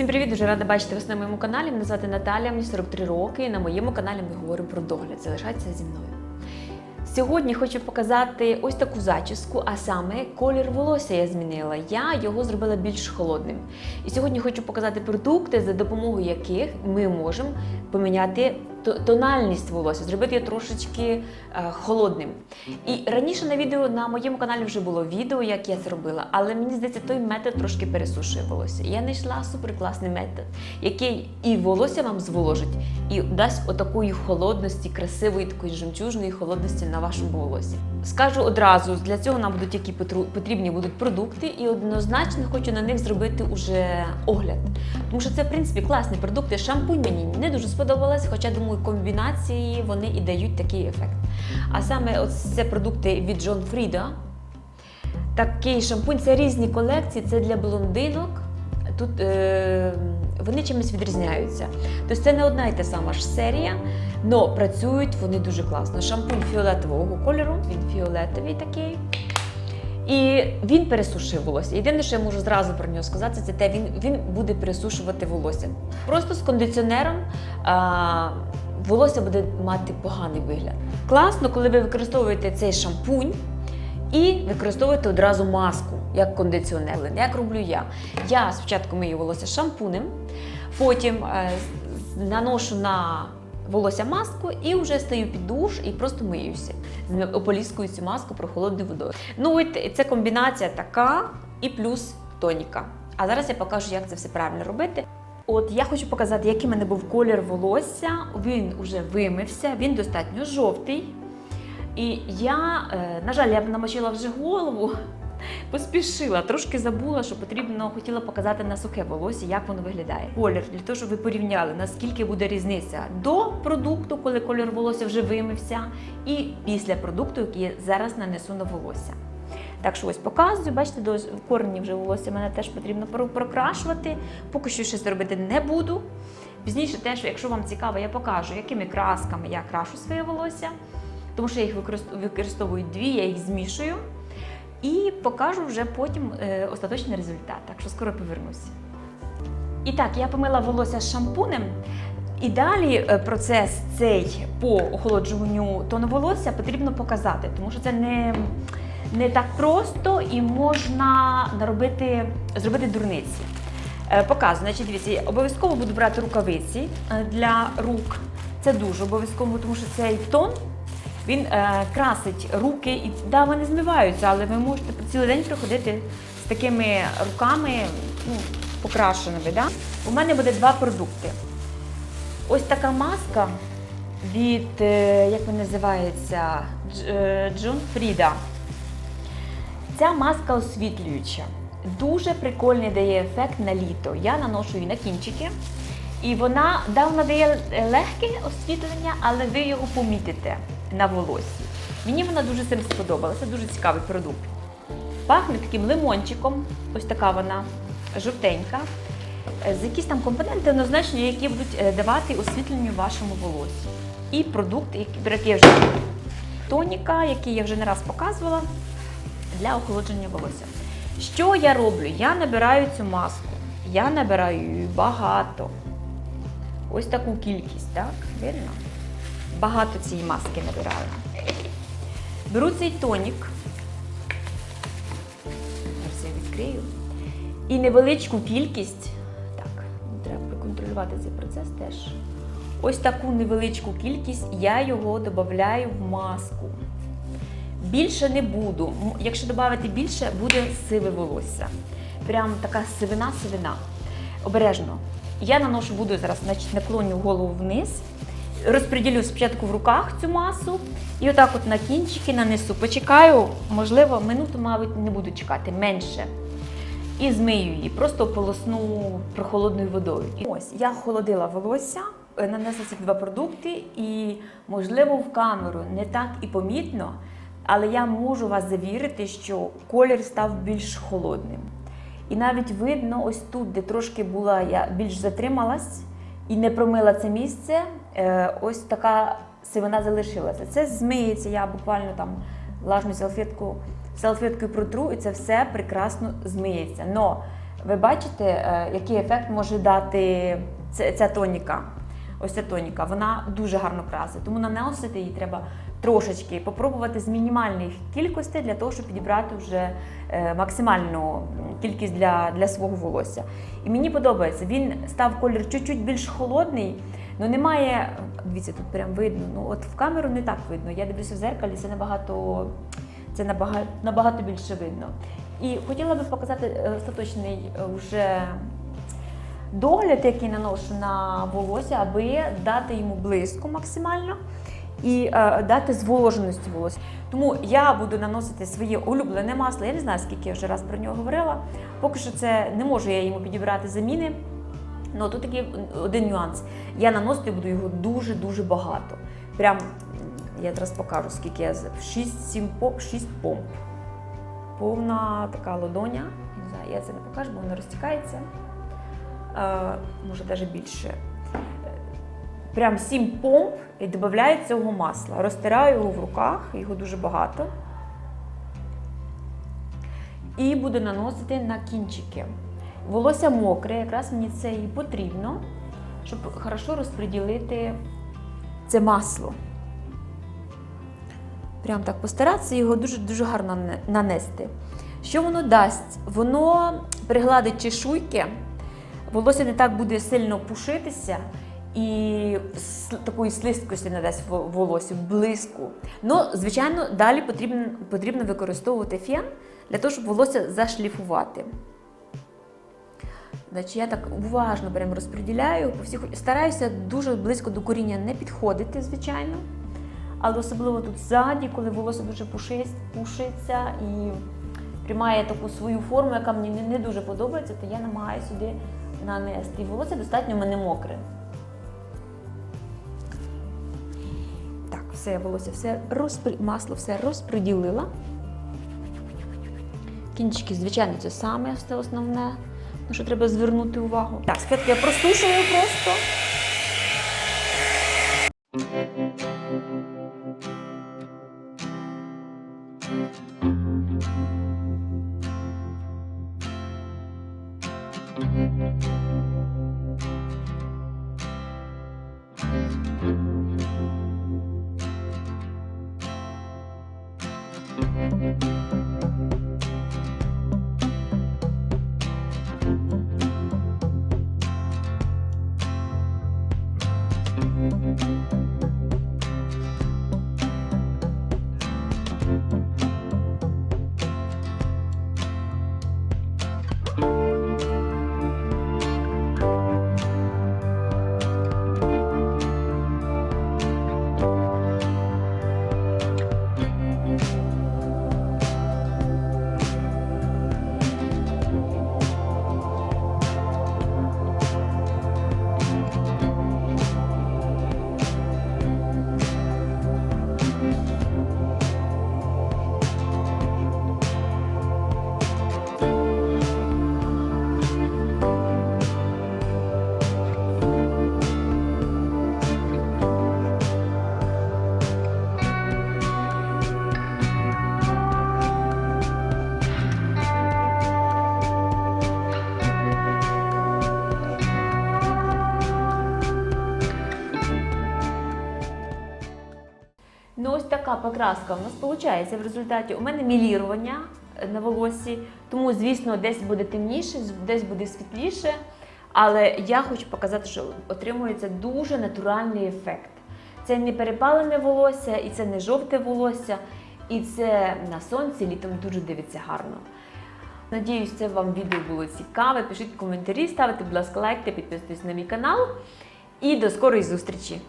Всім привіт! Дуже рада бачити вас на моєму каналі. Мене звати Наталя, мені 43 роки. І на моєму каналі ми говоримо про догляд. Залишайтеся зі мною. Сьогодні хочу показати ось таку зачіску, а саме колір волосся я змінила. Я його зробила більш холодним. І сьогодні хочу показати продукти, за допомогою яких ми можемо поміняти тональність волосся, зробити його трошечки е, холодним. І раніше на відео на моєму каналі вже було відео, як я це робила, але мені здається, той метод трошки пересушує волосся. Я знайшла суперкласний метод, який і волосся вам зволожить, і дасть отакої холодності, красивої, такої жемчужної холодності на вашому волосі. Скажу одразу, для цього нам будуть які потрібні будуть продукти, і однозначно хочу на них зробити уже огляд. Тому що це, в принципі, класні продукти. Шампунь мені не дуже сподобалась, хоча думаю, комбінації вони і дають такий ефект. А саме це продукти від John Frieda. Такий шампунь це різні колекції, це для блондинок. Тут е, вони чимось відрізняються. Тобто це не одна і та сама ж серія, але працюють вони дуже класно. Шампунь фіолетового кольору, він фіолетовий такий. І він пересушує волосся. Єдине, що я можу зразу про нього сказати, це те, він, він буде пересушувати волосся. Просто з кондиціонером а, волосся буде мати поганий вигляд. Класно, коли ви використовуєте цей шампунь і використовуєте одразу маску як кондиціонер. Як роблю я? Я спочатку мию волосся шампунем, потім е, наношу на волосся маску і вже стаю під душ і просто миюся. Ополіскую цю маску прохолодною водою. Ну, от це комбінація така і плюс тоніка. А зараз я покажу, як це все правильно робити. От я хочу показати, який в мене був колір волосся. Він вже вимився, він достатньо жовтий. І я, е, на жаль, я б намочила вже голову, поспішила, трошки забула, що потрібно, хотіла показати на сухе волосся, як воно виглядає. Колір, для того, щоб ви порівняли, наскільки буде різниця до продукту, коли колір волосся вже вимився, і після продукту, який я зараз нанесу на волосся. Так що ось показую, бачите, до корені вже волосся мене теж потрібно прокрашувати. Поки що щось робити не буду. Пізніше теж, якщо вам цікаво, я покажу, якими красками я крашу своє волосся, тому що я їх використовую дві, я їх змішую. І покажу вже потім е, остаточний результат. Так що скоро повернуся. І так, я помила волосся з шампунем. І далі е, процес цей по охолоджуванню тону волосся потрібно показати, тому що це не, не так просто і можна наробити, зробити дурниці. Е, Показую, значить, дивіться, обов'язково буду брати рукавиці для рук. Це дуже обов'язково, тому що цей тон він е, красить руки і да, вони змиваються, але ви можете цілий день приходити з такими руками ну, покрашеними. Да? У мене буде два продукти. Ось така маска від, е, як вона називається, Дж- е, Фріда. Ця маска освітлююча. Дуже прикольний дає ефект на літо. Я наношу її на кінчики. І вона, да, вона дає легке освітлення, але ви його помітите на волосі. Мені вона дуже цим сподобалася, дуже цікавий продукт. Пахне таким лимончиком, ось така вона жовтенька. Е, З якісь там компоненти однозначно, які будуть е, давати освітлення вашому волосю. І продукт, який, я вже тоніка, який я вже не раз показувала для охолодження волосся. Що я роблю? Я набираю цю маску. Я набираю її багато. Ось таку кількість, так? Видно? Багато цієї маски набираю. Беру цей тонік. Зараз я відкрию. І невеличку кількість. Так, треба проконтролювати цей процес теж. Ось таку невеличку кількість я його додаю в маску. Більше не буду. Якщо додати більше, буде сиве волосся. Прям така сивина-сивина. Обережно. Я наношу, буду зараз наклоню голову вниз. Розподілю спочатку в руках цю масу і отак от на кінчики нанесу. Почекаю, можливо, минуту, мабуть, не буду чекати, менше. І змию її, просто полосну прохолодною водою. Ось я охолодила волосся, е, нанесла ці два продукти, і, можливо, в камеру не так і помітно, але я можу вас завірити, що колір став більш холодним. І навіть видно, ось тут, де трошки була, я більш затрималась і не промила це місце, ось така сивина залишилася. Це змиється, я буквально там влажну салфетку, салфеткою протру, і це все прекрасно змиється. Но ви бачите, е, який ефект може дати ця, ця тоніка. Ось ця тоніка, вона дуже гарно красить. Тому наносити її треба трошечки, попробувати з мінімальних кількостей для того, щоб підібрати вже е, максимальну кількість для, для свого волосся. І мені подобається, він став колір чуть-чуть більш холодний, але немає. Дивіться, тут прям видно. Ну от в камеру не так видно. Я дивлюся в зеркалі, це набагато, це набагато, набагато більше видно. І хотіла би показати е, остаточний е, вже догляд, який наношу на волосся, аби дати йому блиску максимально і е, дати зволоженості волосся. Тому я буду наносити своє улюблене масло. Я не знаю, скільки я вже раз про нього говорила. Поки що це не можу я йому підібрати заміни. Ну тут такий один нюанс. Я наносити буду його дуже-дуже багато. Прям я зараз покажу, скільки я 6-7 помп, 6 помп. Повна така ладоня. Не знаю, я це не покажу, бо воно розтікається. Е, може навіть більше. Прям 7 помп і додаю цього масла. Розтираю його в руках, його дуже багато. І буду наносити на кінчики. Волосся мокре, якраз мені це і потрібно, щоб хорошо розподілити це масло. Прям так постаратися його дуже-дуже гарно нанести. Що воно дасть? Воно пригладить чешуйки, волосся не так буде сильно пушитися і такої слизькості надасть во- волосю, блиску. Ну, звичайно, далі потрібно, потрібно використовувати фен для того, щоб волосся зашліфувати. Значить, я так уважно прям розподіляю. Стараюся дуже близько до коріння не підходити, звичайно. Але особливо тут ззаді, коли волосся дуже пушить, пушиться і приймає таку свою форму, яка мені не, дуже подобається, то я намагаюся сюди нанести. І волосся достатньо в мене мокре. Так, все, волосся, все розпри... масло все розподілила. Кінчики, звичайно, це саме все основне, на що треба звернути увагу. Так, спочатку я простушую просто. Ну, ось така покраска у нас виходить в результаті. У мене мілірування на волосі, тому, звісно, десь буде темніше, десь буде світліше. Але я хочу показати, що отримується дуже натуральний ефект. Це не перепалене волосся, і це не жовте волосся, і це на сонці літом дуже дивиться гарно. Надіюсь, це вам відео було цікаве. Пишіть коментарі, ставте, будь ласка, лайк та підписуйтесь на мій канал. І до скорої зустрічі!